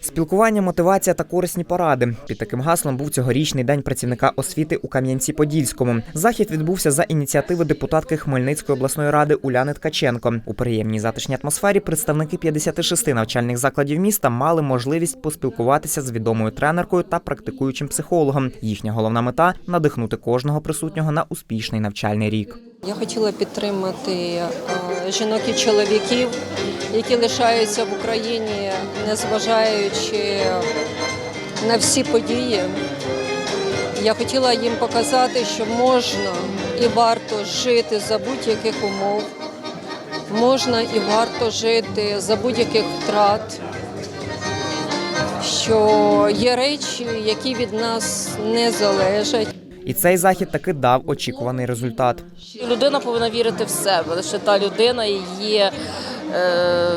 Спілкування, мотивація та корисні поради. Під таким гаслом був цьогорічний день працівника освіти у Кам'янці-Подільському. Захід відбувся за ініціативи депутатки Хмельницької обласної ради Уляни Ткаченко. У приємній затишній атмосфері представники 56 навчальних закладів міста мали можливість поспілкуватися з відомою тренеркою та практикуючим психологом. Їхня головна мета надихнути кожного присутнього на успішний навчальний рік. Я хотіла підтримати е, жінок і чоловіків, які лишаються в Україні, незважаючи на всі події. Я хотіла їм показати, що можна і варто жити за будь-яких умов, можна і варто жити за будь-яких втрат, що є речі, які від нас не залежать. І цей захід таки дав очікуваний результат. Людина повинна вірити в себе. Лише та людина є, е,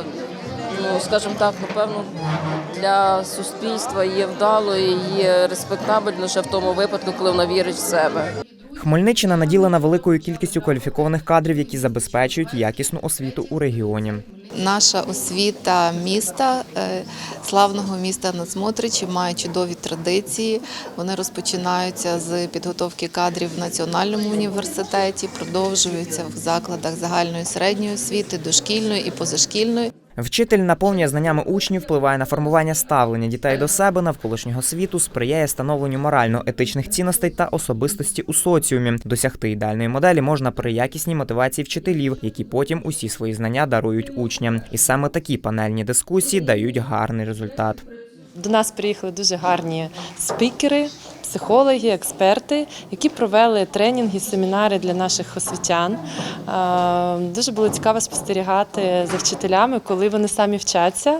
ну скажімо так, напевно, для суспільства є вдалою, і є респектабельно лише в тому випадку, коли вона вірить в себе. Хмельниччина наділена великою кількістю кваліфікованих кадрів, які забезпечують якісну освіту у регіоні. Наша освіта міста, е, славного міста Нацмотричі, має чудові традиції. Вони розпочинаються з підготовки кадрів в Національному університеті, продовжуються в закладах загальної середньої освіти, дошкільної і позашкільної. Вчитель наповнює знаннями учнів, впливає на формування ставлення дітей до себе, навколишнього світу, сприяє становленню морально-етичних цінностей та особистості у соціумі. Досягти ідеальної моделі можна при якісній мотивації вчителів, які потім усі свої знання дарують учням. І саме такі панельні дискусії дають гарний результат. До нас приїхали дуже гарні спікери, психологи, експерти, які провели тренінги, семінари для наших освітян. Е, Дуже було цікаво спостерігати за вчителями, коли вони самі вчаться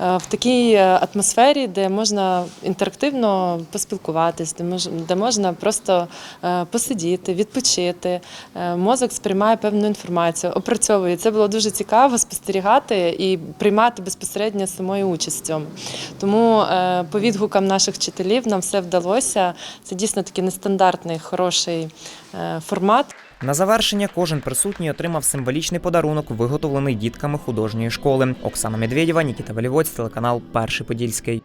е, в такій атмосфері, де можна інтерактивно поспілкуватись, де мож- де можна просто е, посидіти, відпочити. Е, Мозок сприймає певну інформацію, опрацьовує. Це було дуже цікаво спостерігати і приймати безпосередньо самою участю. Тому е, по відгукам наших вчителів нам все вдалося. Це дійсно такий нестандартний, хороший е, формат. На завершення кожен присутній отримав символічний подарунок, виготовлений дітками художньої школи. Оксана Медведєва, Нікіта Валівоць, телеканал Перший Подільський.